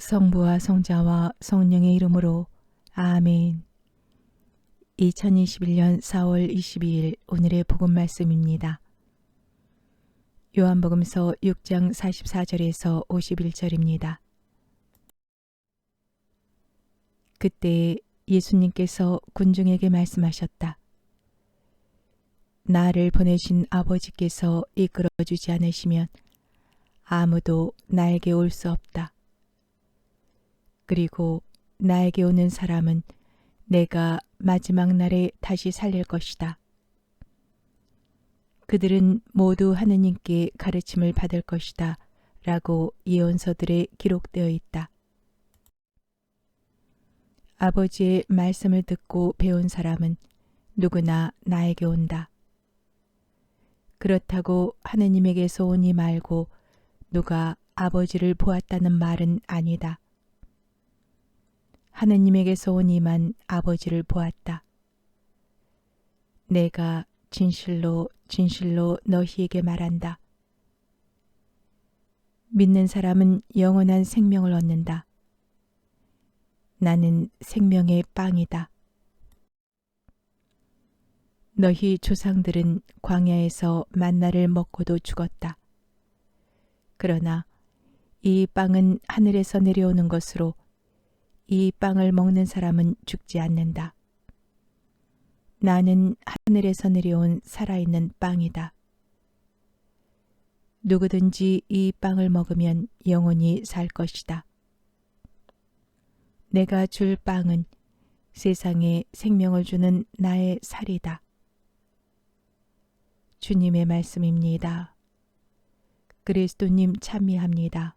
성부와 성자와 성령의 이름으로 아멘. 2021년 4월 22일 오늘의 복음 말씀입니다. 요한복음서 6장 44절에서 51절입니다. 그때 예수님께서 군중에게 말씀하셨다. 나를 보내신 아버지께서 이끌어 주지 않으시면 아무도 나에게 올 수 없다. 그리고 나에게 오는 사람은 내가 마지막 날에 다시 살릴 것이다. 그들은 모두 하느님께 가르침을 받을 것이다. 라고 예언서들에 기록되어 있다. 아버지의 말씀을 듣고 배운 사람은 누구나 나에게 온다. 그렇다고 하느님에게서 오니 말고 누가 아버지를 보았다는 말은 아니다. 하느님에게서 오니만 아버지를 보았다. 내가 진실로 진실로 너희에게 말한다. 믿는 사람은 영원한 생명을 얻는다. 나는 생명의 빵이다. 너희 조상들은 광야에서 만나를 먹고도 죽었다. 그러나 이 빵은 하늘에서 내려오는 것으로 이 빵을 먹는 사람은 죽지 않는다. 나는 하늘에서 내려온 살아있는 빵이다. 누구든지 이 빵을 먹으면 영원히 살 것이다. 내가 줄 빵은 세상에 생명을 주는 나의 살이다. 주님의 말씀입니다. 그리스도님 참미합니다.